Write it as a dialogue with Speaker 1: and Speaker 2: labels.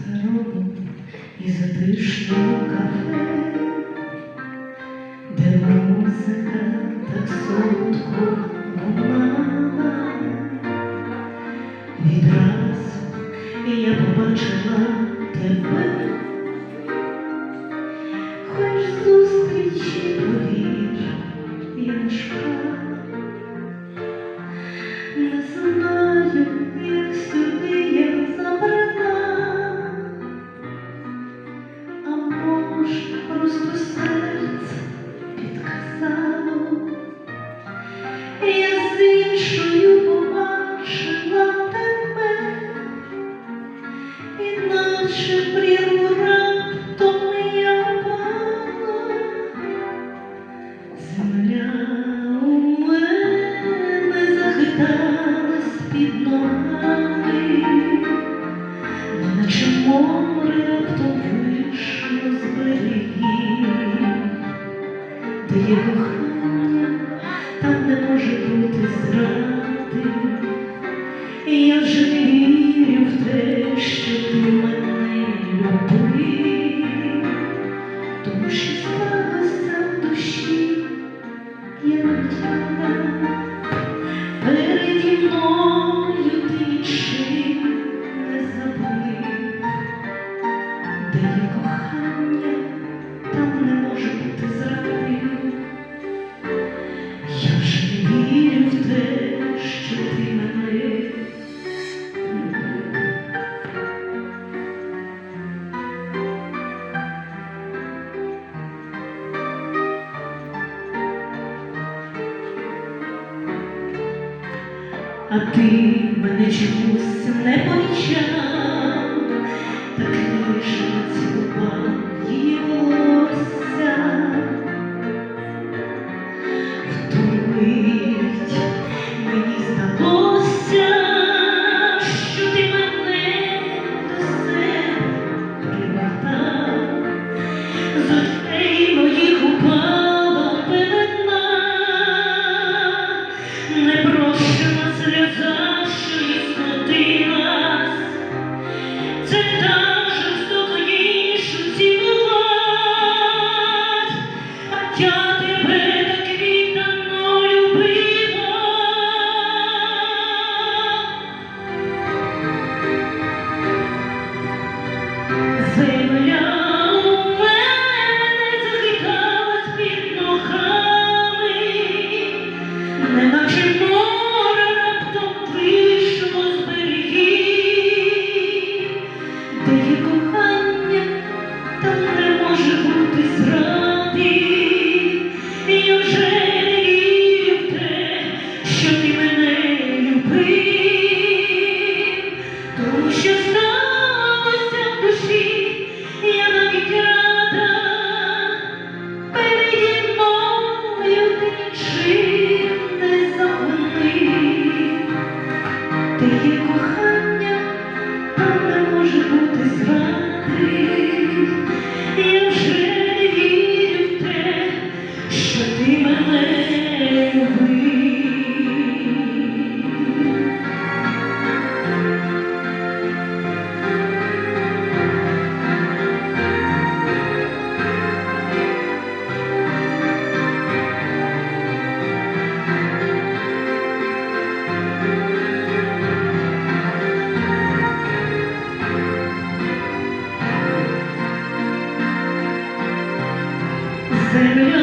Speaker 1: старому і затишному кафе, де музика так солодко лунала. Відразу я побачила тебе, хоч зустрічі повір, я не. Я побачила тебе, іначе прірву раптом я пала. Земля у мене захиталась під ногами, неначе море раптом вийшло з берегів, де там не може бути зради. Я не вірю в те, що ти мене любив, тому що сталося в душі, я рада, переді мною ти нічим не забив, де є кохання, там не може бути зради. А ти мене чомусь не помічав, її кохання, а не може бути звати. Я вже не вірю в те, що ти. Sing